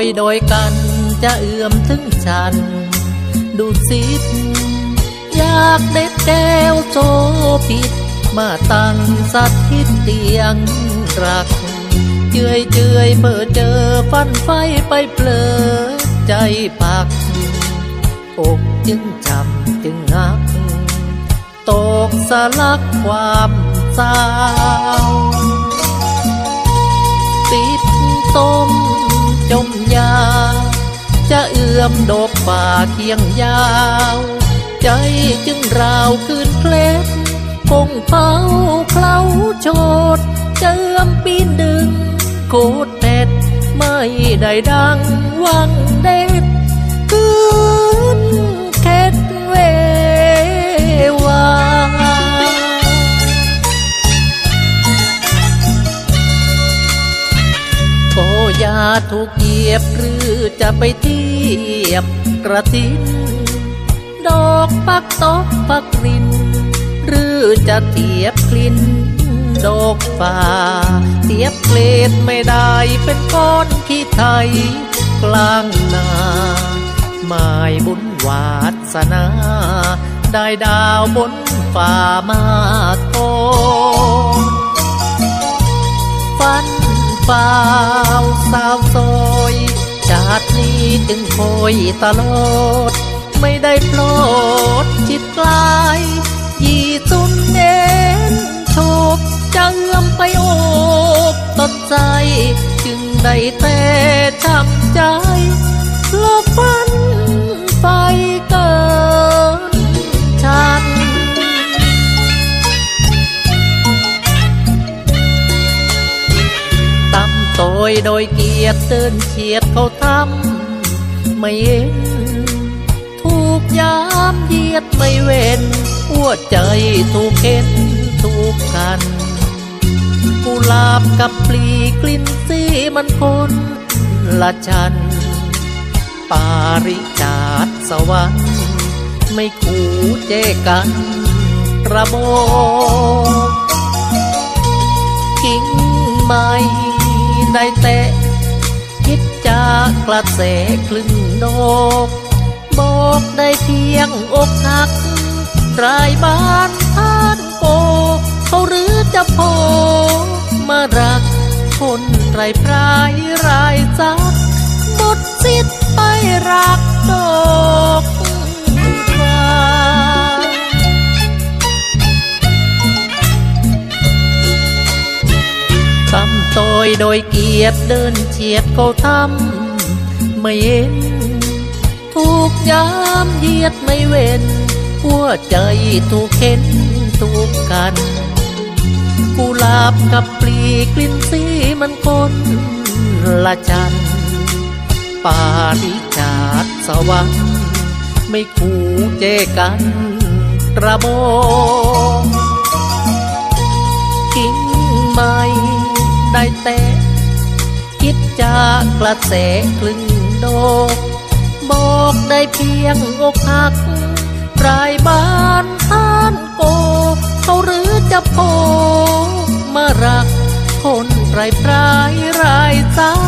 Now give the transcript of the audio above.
ยโดยกันจะเอื้อมถึงฉัน ดูสิอยากเด็ดแก้วโซผิด มาตั้งสัตถิตเตียงรัก เจือยเจือยเบอเจอฟันไฟไปเปลือใจปัก อกจึงจำจึงหัก ตกสลักความเศร้าติดต้ม จมยา จะเอื้อมดอกป่าเคียงยาว ใจจึงราวคืนเคล็ดคงเฝ้าเคล้าโชดเจิมปีนดึงโคตรเด็ด ไม่ได้ดังวังเด็ด ถูกเหยียบหรือจะไปเทียบกระทินดอกปักตอกปักริน หรือจะเทียบกลิ่นดอกป่าเทียบเกลดไม่ได้เป็นก้อนขี้ไทยกลางนาหมายบุญวาสนา ได้ดาวบนฝ่ามาโกฝัน เปล่าสาวโซยจาดนี้จึงคอยตลอด ไม่ได้โปรดจิตกลายยี่สุนเน้นโชคจะเอื้อมไปโอบต้นใจ จึงได้แต่ ยโดยเกียรติเดินเฉียดเขาทำไม่เห็น ถูกยามเยียดไม่เว้นหัวใจถูกเข็นถูกกันกุหลาบกับปลีกลิ่นสีมันคนละชัน ปาริจาตสวรรค์ไม่คู่เจกันระโบกิ่งไม้ ได้แตะ คิดจากกระเสคลึงนกบอกได้เพียงอกหักรายบ้านท่านโก เขาหรือจะโพมารักคนไรพรายรายจัก โดยเกียรติเดินเฉียดเขาทำไม่เห็น ถูกยามเหยียดไม่เว้น หัวใจถูกเข็นถูกกันกุหลาบกับปลีกลิ่นสีมันคนละจันปาริจาตสวรรค์ไม่คู่เจกันระโบกิ่งไม้ ได้เตะคิดจากกระแสคลึงโดกบอกได้เพียงอกหักปลายบ้านท่านโก เขาหรือจะโพมารักคนไรปลายรายซักหมดสิทธิ์ไป